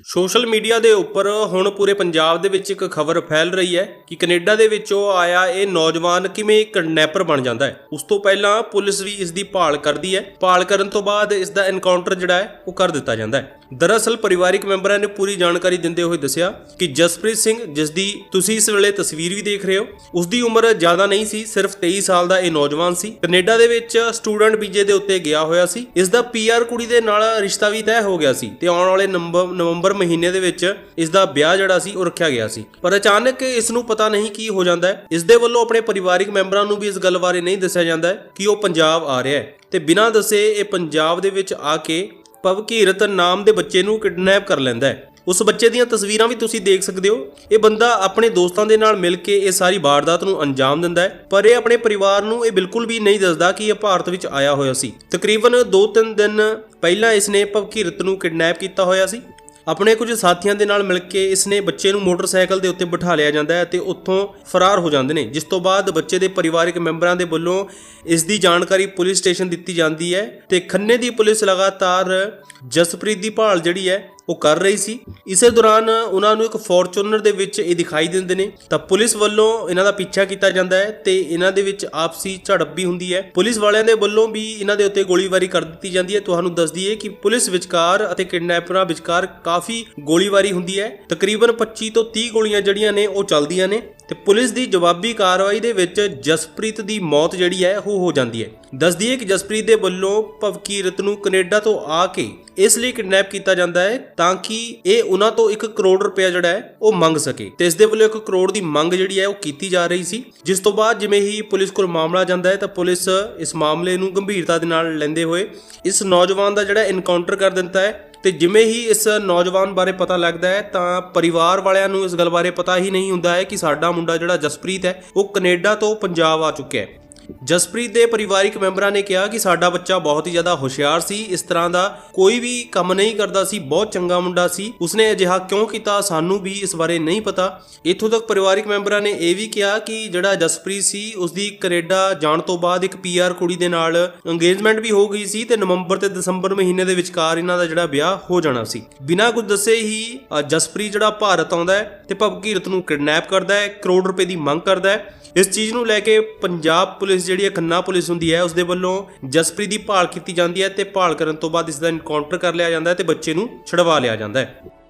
Social media ਦੇ ਉੱਪਰ ਹੁਣ ਪੂਰੇ ਪੰਜਾਬ ਦੇ ਵਿੱਚ ਇੱਕ ਖਬਰ ਫੈਲ ਰਹੀ ਹੈ ਕਿ ਕੈਨੇਡਾ ਦੇ ਵਿੱਚੋਂ ਆਇਆ ਇਹ ਨੌਜਵਾਨ ਕਿਵੇਂ ਕਿਡਨੈਪਰ ਬਣ ਜਾਂਦਾ ਹੈ। ਉਸ ਤੋਂ ਪਹਿਲਾਂ ਪੁਲਿਸ ਵੀ ਇਸ ਦੀ ਭਾਲ ਕਰਦੀ ਹੈ। ਭਾਲ ਕਰਨ ਤੋਂ ਬਾਅਦ ਇਸ ਦਾ ਐਨਕਾਊਂਟਰ ਜਿਹੜਾ ਹੈ, ਉਹ ਕਰ ਦਿੱਤਾ ਜਾਂਦਾ ਹੈ। ਦਰਅਸਲ ਪਰਿਵਾਰਿਕ ਮੈਂਬਰਾਂ ਨੇ ਪੂਰੀ ਜਾਣਕਾਰੀ ਦਿੰਦੇ ਹੋਏ ਦੱਸਿਆ ਕਿ ਜਸਪ੍ਰੀਤ ਸਿੰਘ, ਜਿਸ ਦੀ ਤੁਸੀਂ ਇਸ ਵੇਲੇ ਤਸਵੀਰ ਵੀ ਦੇਖ ਰਹੇ ਹੋ, ਉਸ ਦੀ ਉਮਰ ਜ਼ਿਆਦਾ ਨਹੀਂ ਸੀ, ਸਿਰਫ 23 ਸਾਲ ਦਾ ਇਹ ਨੌਜਵਾਨ ਸੀ। ਕੈਨੇਡਾ ਦੇ ਵਿੱਚ ਸਟੂਡੈਂਟ ਵੀਜ਼ੇ ਦੇ ਉੱਤੇ ਗਿਆ ਹੋਇਆ ਸੀ। ਇਸ ਦਾ ਪੀਆਰ ਕੁੜੀ ਦੇ ਨਾਲ ਰਿਸ਼ਤਾ ਵੀ ਤੈਅ ਹੋ ਗਿਆ ਸੀ ਤੇ ਆਉਣ ਵਾਲੇ ਨੰਬਰ, ਨਵੰਬਰ ਮਹੀਨੇ ਦੇ ਵਿੱਚ ਇਸ ਦਾ ਵਿਆਹ ਜਿਹੜਾ ਸੀ, ਉਹ ਰੱਖਿਆ ਗਿਆ ਸੀ। ਪਰ ਅਚਾਨਕ ਇਸ ਨੂੰ ਪਤਾ ਨਹੀਂ ਕੀ ਹੋ ਜਾਂਦਾ ਹੈ। ਇਸ ਦੇ ਵੱਲੋਂ ਆਪਣੇ ਪਰਿਵਾਰਿਕ ਮੈਂਬਰਾਂ ਨੂੰ ਵੀ ਇਸ ਗੱਲ ਬਾਰੇ ਨਹੀਂ ਦੱਸਿਆ ਜਾਂਦਾ ਕਿ ਉਹ ਪੰਜਾਬ ਆ ਰਿਹਾ ਹੈ। ਤੇ ਬਿਨਾਂ ਦੱਸੇ ਇਹ ਪੰਜਾਬ ਦੇ ਵਿੱਚ ਆ ਕੇ ਭਵਕੀਰਤ ਨਾਮ ਦੇ ਬੱਚੇ ਨੂੰ ਕਿਡਨੈਪ ਕਰ ਲੈਂਦਾ ਹੈ। ਉਸ ਬੱਚੇ ਦੀਆਂ ਤਸਵੀਰਾਂ ਵੀ ਤੁਸੀਂ ਦੇਖ ਸਕਦੇ ਹੋ। ਇਹ ਬੰਦਾ ਆਪਣੇ ਦੋਸਤਾਂ ਦੇ ਨਾਲ ਮਿਲ ਕੇ ਇਹ ਸਾਰੀ ਵਾਰਦਾਤ ਨੂੰ ਅੰਜਾਮ ਦਿੰਦਾ ਹੈ। ਪਰ ਇਹ ਆਪਣੇ ਪਰਿਵਾਰ ਨੂੰ ਇਹ ਬਿਲਕੁਲ ਵੀ ਨਹੀਂ ਦੱਸਦਾ ਕਿ ਇਹ ਭਾਰਤ ਵਿੱਚ ਆਇਆ ਹੋਇਆ ਸੀ। ਤਕਰੀਬਨ 2-3 ਦਿਨ ਪਹਿਲਾਂ ਇਸਨੇ ਭਵਕੀਰਤ ਨੂੰ ਕਿਡਨੈਪ ਕੀਤਾ ਹੋਇਆ ਸੀ। ਆਪਣੇ ਕੁਝ ਸਾਥੀਆਂ ਦੇ ਨਾਲ ਮਿਲ ਕੇ ਇਸਨੇ ਬੱਚੇ ਨੂੰ ਮੋਟਰਸਾਈਕਲ ਦੇ ਉੱਤੇ ਬਿਠਾ ਲਿਆ ਜਾਂਦਾ ਹੈ ਤੇ ਉੱਥੋਂ ਫਰਾਰ ਹੋ ਜਾਂਦੇ ਨੇ, ਜਿਸ ਤੋਂ ਬਾਅਦ ਬੱਚੇ ਦੇ ਪਰਿਵਾਰਕ ਮੈਂਬਰਾਂ ਦੇ ਵੱਲੋਂ ਇਸ ਦੀ ਜਾਣਕਾਰੀ ਪੁਲਿਸ ਸਟੇਸ਼ਨ ਦਿੱਤੀ ਜਾਂਦੀ ਹੈ ਤੇ ਖੰਨੇ ਦੀ ਪੁਲਿਸ ਲਗਾਤਾਰ ਜਸਪ੍ਰੀਤ ਦੀ ਭਾਲ ਜਿਹੜੀ ਹੈ ਉਹ ਕਰ ਰਹੀ ਸੀ। ਇਸੇ ਦੌਰਾਨ ਉਹਨਾਂ ਨੂੰ ਇੱਕ ਫੋਰਚੂਨਰ ਦੇ ਵਿੱਚ ਇਹ ਦਿਖਾਈ ਦਿੰਦੇ ਨੇ। ਤਾਂ ਪੁਲਿਸ ਵੱਲੋਂ ਇਹਨਾਂ ਦਾ ਪਿੱਛਾ ਕੀਤਾ ਜਾਂਦਾ ਹੈ ਤੇ ਇਹਨਾਂ ਦੇ ਵਿੱਚ ਆਪਸੀ ਝੜਪ ਵੀ ਹੁੰਦੀ ਹੈ। ਪੁਲਿਸ ਵਾਲਿਆਂ ਦੇ ਵੱਲੋਂ ਵੀ ਇਹਨਾਂ ਦੇ ਉੱਤੇ ਗੋਲੀਬਾਰੀ ਕਰ ਦਿੱਤੀ ਜਾਂਦੀ ਹੈ। ਤੁਹਾਨੂੰ ਦੱਸ ਦਈਏ ਕਿ ਪੁਲਿਸ ਵਿਚਕਾਰ ਅਤੇ ਕਿਡਨੈਪਰਾਂ ਵਿਚਕਾਰ ਕਾਫੀ ਗੋਲੀਬਾਰੀ ਹੁੰਦੀ ਹੈ। ਤਕਰੀਬਨ 25 ਤੋਂ 30 ਗੋਲੀਆਂ ਜਿਹੜੀਆਂ ਨੇ ਉਹ ਚੱਲਦੀਆਂ ਨੇ। ਤੇ ਪੁਲਿਸ ਦੀ ਜਵਾਬੀ ਕਾਰਵਾਈ ਦੇ ਵਿੱਚ ਜਸਪ੍ਰੀਤ ਦੀ ਮੌਤ ਜਿਹੜੀ ਹੈ ਉਹ ਹੋ ਜਾਂਦੀ ਹੈ। ਦੱਸ ਦਈਏ ਕਿ ਜਸਪ੍ਰੀਤ ਦੇ ਵੱਲੋਂ ਭਵਕੀਰਤ ਨੂੰ ਕੈਨੇਡਾ ਤੋਂ ਆ ਕੇ ਇਸ ਲਈ ਕਿਡਨੈਪ ਕੀਤਾ ਜਾਂਦਾ ਹੈ ਤਾਂ ਕਿ ਇਹ ਉਹਨਾਂ ਤੋਂ 1 ਕਰੋੜ ਰੁਪਏ ਜਿਹੜਾ ਹੈ ਉਹ ਮੰਗ ਸਕੇ। ਤੇ ਇਸ ਦੇ ਵੱਲੋਂ 1 ਕਰੋੜ ਦੀ ਮੰਗ ਜਿਹੜੀ ਹੈ ਉਹ ਕੀਤੀ ਜਾ ਰਹੀ ਸੀ। ਜਿਸ ਤੋਂ ਬਾਅਦ ਜਿਵੇਂ ਹੀ ਪੁਲਿਸ ਕੋਲ ਮਾਮਲਾ ਜਾਂਦਾ ਹੈ ਤਾਂ ਪੁਲਿਸ ਇਸ ਮਾਮਲੇ ਨੂੰ ਗੰਭੀਰਤਾ ਦੇ ਨਾਲ ਲੈਂਦੇ ਹੋਏ ਇਸ ਨੌਜਵਾਨ ਦਾ ਜਿਹੜਾ ਇਨਕਾਊਂਟਰ ਕਰ ਦਿੰਦਾ ਹੈ ਤੇ ਜਿਵੇਂ ਹੀ ਇਸ ਨੌਜਵਾਨ ਬਾਰੇ ਪਤਾ ਲੱਗਦਾ ਹੈ, ਤਾਂ ਪਰਿਵਾਰ ਵਾਲਿਆਂ ਨੂੰ ਇਸ ਗੱਲ ਬਾਰੇ ਪਤਾ ਹੀ ਨਹੀਂ ਹੁੰਦਾ ਹੈ ਕਿ ਸਾਡਾ ਮੁੰਡਾ ਜਿਹੜਾ ਜਸਪ੍ਰੀਤ ਹੈ, ਉਹ ਕੈਨੇਡਾ ਤੋਂ ਪੰਜਾਬ ਆ ਚੁੱਕਿਆ ਹੈ। ਜਸਪ੍ਰੀਤ ਦੇ ਪਰਿਵਾਰਿਕ ਮੈਂਬਰਾਂ ਨੇ ਕਿਹਾ ਕਿ ਸਾਡਾ ਬੱਚਾ ਬਹੁਤ ਹੀ ਜ਼ਿਆਦਾ ਹੁਸ਼ਿਆਰ ਸੀ, ਇਸ ਤਰ੍ਹਾਂ ਦਾ ਕੋਈ ਵੀ ਕੰਮ ਨਹੀਂ ਕਰਦਾ ਸੀ, ਬਹੁਤ ਚੰਗਾ ਮੁੰਡਾ ਸੀ। ਉਸਨੇ ਅਜਿਹਾ ਕਿਉਂ ਕੀਤਾ ਸਾਨੂੰ ਵੀ ਇਸ ਬਾਰੇ ਨਹੀਂ ਪਤਾ। ਇੱਥੋਂ ਤੱਕ ਪਰਿਵਾਰਿਕ ਮੈਂਬਰਾਂ ਨੇ ਇਹ ਵੀ ਕਿਹਾ ਕਿ ਜਿਹੜਾ ਜਸਪ੍ਰੀਤ ਸੀ, ਉਸਦੀ ਕੈਨੇਡਾ ਜਾਣ ਤੋਂ ਬਾਅਦ ਇੱਕ ਪੀਆਰ ਕੁੜੀ ਦੇ ਨਾਲ ਇੰਗੇਜਮੈਂਟ ਵੀ ਹੋ ਗਈ ਸੀ ਤੇ ਨਵੰਬਰ ਤੇ ਦਸੰਬਰ ਮਹੀਨੇ ਦੇ ਵਿਚਕਾਰ ਇਹਨਾਂ ਦਾ ਜਿਹੜਾ ਵਿਆਹ ਹੋ ਜਾਣਾ ਸੀ। ਬਿਨਾਂ ਕੁਝ ਦੱਸੇ ਹੀ ਜਸਪ੍ਰੀਤ ਜਿਹੜਾ ਭਾਰਤ ਆਉਂਦਾ ਹੈ ਤੇ ਭਵਕੀਰਤ ਨੂੰ ਕਿਡਨੈਪ ਕਰਦਾ ਹੈ, ਕਰੋੜ ਰੁਪਏ ਦੀ ਮੰਗ ਕਰਦਾ ਹੈ। ਇਸ ਚੀਜ਼ ਨੂੰ ਲੈ ਕੇ ਪੰਜਾਬ ਪੁਲਿਸ ਜਿਹੜੀ ਹੈ, ਖੰਨਾ ਪੁਲਿਸ ਹੁੰਦੀ ਹੈ ਉਸ ਦੇ ਵੱਲੋਂ ਜਸਪ੍ਰੀਤ ਦੀ ਭਾਲ ਕੀਤੀ ਜਾਂਦੀ ਹੈ ਤੇ ਭਾਲ ਕਰਨ ਤੋਂ ਬਾਅਦ ਇਸ ਦਾ ਐਨਕਾਊਂਟਰ ਕਰ ਲਿਆ ਜਾਂਦਾ ਹੈ ਤੇ ਬੱਚੇ ਨੂੰ ਛੁਡਵਾ ਲਿਆ ਜਾਂਦਾ ਹੈ।